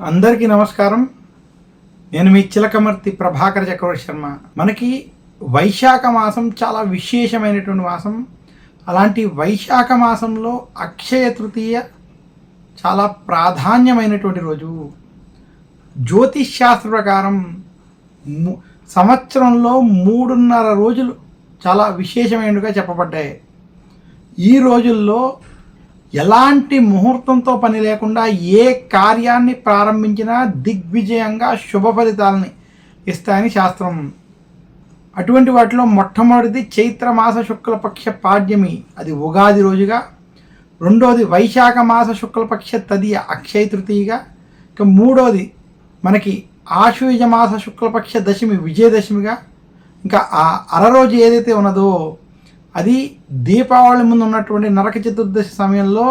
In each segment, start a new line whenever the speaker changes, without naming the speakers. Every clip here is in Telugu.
అందరికీ నమస్కారం. నేను మీ చిలకమర్తి ప్రభాకర్ చక్రవర్తి శర్మ. మనకి వైశాఖ మాసం చాలా విశేషమైనటువంటి మాసం. అలాంటి వైశాఖ మాసంలో అక్షయ తృతీయ చాలా ప్రాధాన్యమైనటువంటి రోజు. జ్యోతిష్ శాస్త్ర ప్రకారం ము- సంవత్సరంలో మూడున్నర రోజులు చాలా విశేషమైనవిగా చెప్పబడ్డాయి. ఈ రోజుల్లో ఎలాంటి ముహూర్తంతో పని లేకుండా ఏ కార్యాన్ని ప్రారంభించినా దిగ్విజయంగా శుభ ఫలితాలని ఇస్తాయని శాస్త్రం. అటువంటి వాటిలో మొట్టమొదటిది చైత్రమాస శుక్లపక్ష పాడ్యమి. అది ఉగాది రోజుగా. రెండోది వైశాఖ మాస శుక్లపక్ష తదియ అక్షయ తృతీయగా. ఇక మూడోది మనకి ఆశ్వయుజ మాస శుక్లపక్ష దశమి విజయదశమిగా. ఇంకా ఆ అర రోజు ఏదైతే ఉన్నదో అది దీపావళి ముందు ఉన్నటువంటి నరక చతుర్దశి సమయంలో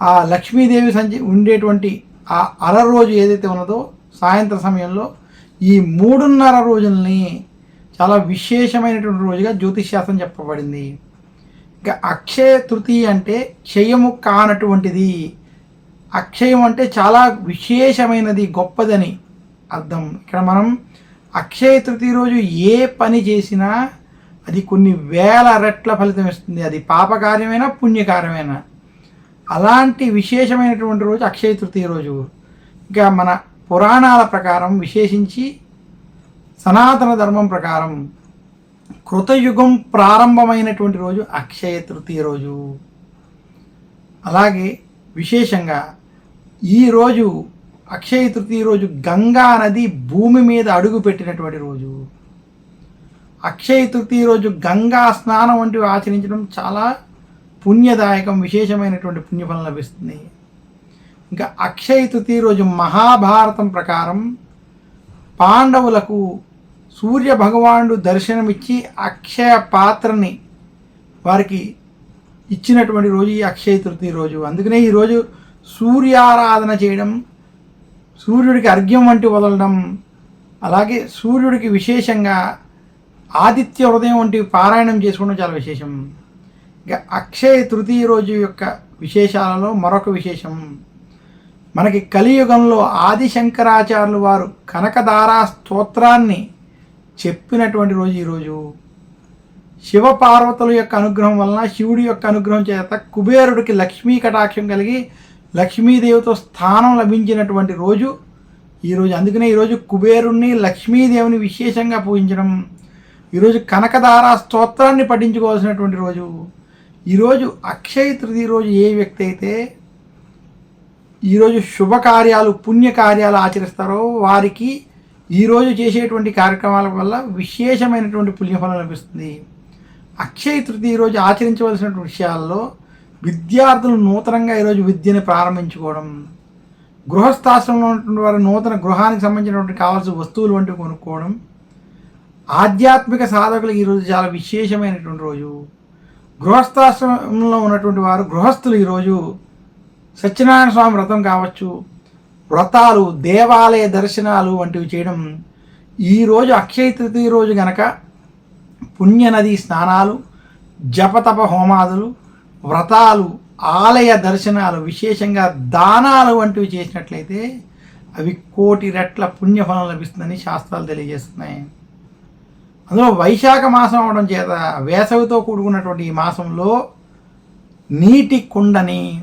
ఆ లక్ష్మీదేవి సంచి ఉండేటువంటి ఆ అర రోజు ఏదైతే ఉన్నదో సాయంత్ర సమయంలో ఈ మూడున్నర రోజుల్ని చాలా విశేషమైనటువంటి రోజుగా జ్యోతిష్ శాస్త్రం చెప్పబడింది. ఇంకా అక్షయ తృతీయ అంటే క్షయము కానటువంటిది. అక్షయం అంటే చాలా విశేషమైనది గొప్పదని అర్థం. ఇక్కడ మనం అక్షయ తృతీయ రోజు ఏ పని చేసినా అది కొన్ని వేల రెట్ల ఫలితం ఇస్తుంది. అది పాపకార్యమైనా పుణ్యకార్యమైనా. అలాంటి విశేషమైనటువంటి రోజు అక్షయ తృతీయ రోజు. ఇంకా మన పురాణాల ప్రకారం విశేషించి సనాతన ధర్మం ప్రకారం కృతయుగం ప్రారంభమైనటువంటి రోజు అక్షయ తృతీయ రోజు. అలాగే విశేషంగా ఈరోజు అక్షయ తృతీయ రోజు గంగా నది భూమి మీద అడుగు పెట్టినటువంటి రోజు. అక్షయ తృతీయ రోజు గంగా స్నానం వంటివి ఆచరించడం చాలా పుణ్యదాయకం విశేషమైనటువంటి పుణ్యఫలం లభిస్తుంది. ఇంకా అక్షయ తృతీయ రోజు మహాభారతం ప్రకారం పాండవులకు సూర్య భగవానుడు దర్శనమిచ్చి అక్షయ పాత్రని వారికి ఇచ్చినటువంటి రోజు ఈ అక్షయ తృతీయ రోజు. అందుకనే ఈరోజు సూర్యారాధన చేయడం సూర్యుడికి అర్ఘ్యం వంటి వదలడం అలాగే సూర్యుడికి విశేషంగా ఆదిత్య హృదయం వంటి పారాయణం చేసుకోవడం చాలా విశేషం. ఇక అక్షయ తృతీయ రోజు యొక్క విశేషాలలో మరొక విశేషం. మనకి కలియుగంలో ఆదిశంకరాచార్యులు వారు కనకదారా స్తోత్రాన్ని చెప్పినటువంటి రోజు ఈరోజు శివ పార్వతుల యొక్క అనుగ్రహం వలన శివుడి యొక్క అనుగ్రహం చేత కుబేరుడికి లక్ష్మీ కటాక్షం కలిగి లక్ష్మీదేవితో స్థానం లభించినటువంటి రోజు ఈరోజు అందుకనే ఈరోజు కుబేరుణ్ణి లక్ష్మీదేవిని విశేషంగా పూజించడం. ఈరోజు కనకదారా స్తోత్రాన్ని పఠించుకోవాల్సినటువంటి రోజు. ఈరోజు అక్షయ తృతీయ రోజు ఏ వ్యక్తి అయితే ఈరోజు శుభకార్యాలు పుణ్యకార్యాలు ఆచరిస్తారో వారికి ఈరోజు చేసేటువంటి కార్యక్రమాల వల్ల విశేషమైనటువంటి పుణ్యఫలం లభిస్తుంది. అక్షయ తృతీయ రోజు ఆచరించవలసినటువంటి విషయాల్లో విద్యార్థులు నూతనంగా ఈరోజు విద్యను ప్రారంభించుకోవడం గృహస్థాశ్రమంలో ఉన్నటువంటి వారు నూతన గృహానికి సంబంధించినటువంటి కావాల్సిన వస్తువులు వంటివి కొనుక్కోవడం ఆధ్యాత్మిక సాధకులు ఈరోజు చాలా విశేషమైనటువంటి రోజు. గృహస్థాశ్రమంలో ఉన్నటువంటి వారు గృహస్థులు ఈరోజు. సత్యనారాయణ స్వామి వ్రతం కావచ్చు వ్రతాలు దేవాలయ దర్శనాలు వంటివి చేయడం. ఈరోజు అక్షయ తృతీయ రోజు గనక పుణ్యనది స్నానాలు జపతప హోమాదులు వ్రతాలు ఆలయ దర్శనాలు విశేషంగా దానాలు వంటివి చేసినట్లయితే అవి కోటి రెట్ల పుణ్యఫలం లభిస్తుందని శాస్త్రాలు తెలియజేస్తున్నాయి. అందులో వైశాఖ మాసం అవడం చేత వేసవితో కూడుకున్నటువంటి ఈ మాసంలో నీటి కుండని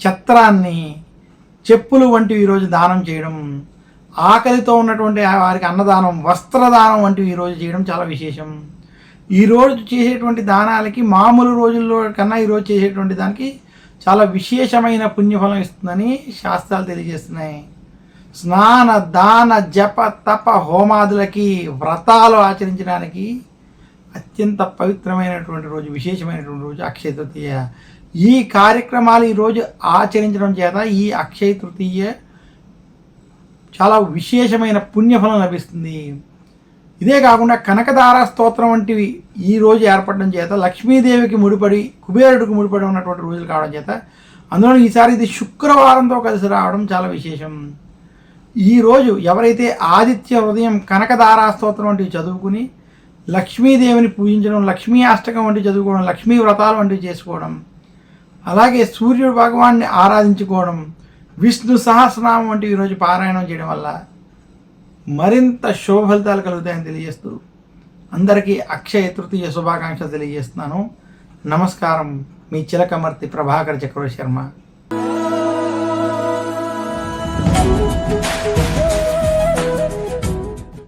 ఛత్రాన్ని చెప్పులు వంటివి ఈరోజు దానం చేయడం ఆకలితో ఉన్నటువంటి వారికి అన్నదానం వస్త్రదానం వంటివి ఈరోజు చేయడం చాలా విశేషం. ఈరోజు చేసేటువంటి దానాలకి మామూలు రోజుల్లో కన్నా ఈరోజు చేసేటువంటి దానికి చాలా విశేషమైన పుణ్యఫలం ఇస్తుందని శాస్త్రాలు తెలియజేస్తున్నాయి. స్నాన దాన జప తప హోమాదులకి వ్రతాలు ఆచరించడానికి అత్యంత పవిత్రమైనటువంటి రోజు విశేషమైనటువంటి రోజు అక్షయ తృతీయ. ఈ కార్యక్రమాలు ఈరోజు ఆచరించడం చేత ఈ అక్షయ తృతీయ చాలా విశేషమైన పుణ్యఫలం లభిస్తుంది. ఇదే కాకుండా కనకదార స్తోత్రం వంటివి ఈ రోజు ఏర్పడడం చేత లక్ష్మీదేవికి ముడిపడి కుబేరుడికి ముడిపడి ఉన్నటువంటి రోజులు కావడం చేత అందులో ఈసారి ఇది శుక్రవారంతో కలిసి రావడం చాలా విశేషం. ఈరోజు ఎవరైతే ఆదిత్య హృదయం కనకదారా స్తోత్రం వంటివి చదువుకుని లక్ష్మీదేవిని పూజించడం లక్ష్మీ అష్టకం వంటివి చదువుకోవడం లక్ష్మీ వ్రతాలు వంటివి చేసుకోవడం అలాగే సూర్యుడు భగవాన్ని ఆరాధించుకోవడం విష్ణు సహస్రనామం వంటి ఈరోజు పారాయణం చేయడం వల్ల మరింత శుభ ఫలితాలు కలుగుతాయని తెలియజేస్తూ అందరికీ అక్షయ తృతీయ శుభాకాంక్షలు తెలియజేస్తున్నాను. నమస్కారం. మీ చిలకమర్తి ప్రభాకర్ చక్రవర్తి శర్మ.